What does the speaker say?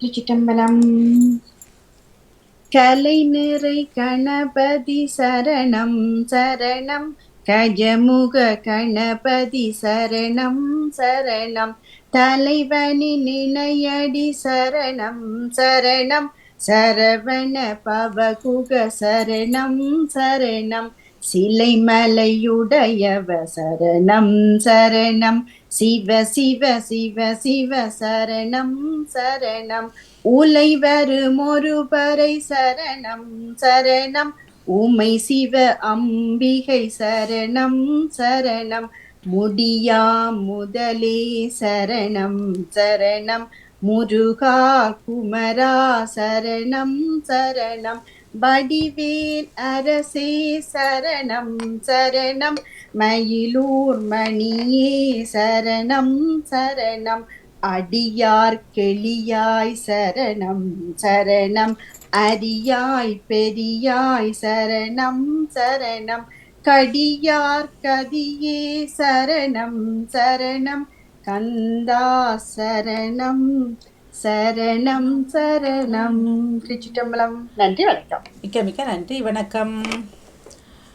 திருச்சிட்டம்பலம் கலை நிறை கணபதி சரணம் சரணம். கஜமுக கணபதி சரணம் சரணம். தலைவனின் நினையடி சரணம் சரணம். சரவண பவகுக சரணம் சரணம். சிலை மலையுடையவ சரணம். சரணம் சிவ சிவ சிவ சிவ சரணம் சரணம். உலை வரும் ஒரு பறை சரணம் சரணம். உமை சிவ அம்பிகை சரணம் சரணம். முடியா முதலே சரணம் சரணம். முருகா குமரா சரணம் சரணம். வடிவேல் அரசே சரணம் சரணம். மயிலூர் மணியே சரணம் சரணம். அடியார் கெளியாய் சரணம் சரணம். அரியாய் பெரியாய் சரணம் சரணம். கடியார் கதியே சரணம் சரணம். கந்தா சரணம். சரணம் சரணம். திருச்சிட்டம்பலம் நன்றி வணக்கம். மிக்க மிக்க நன்றி வணக்கம்.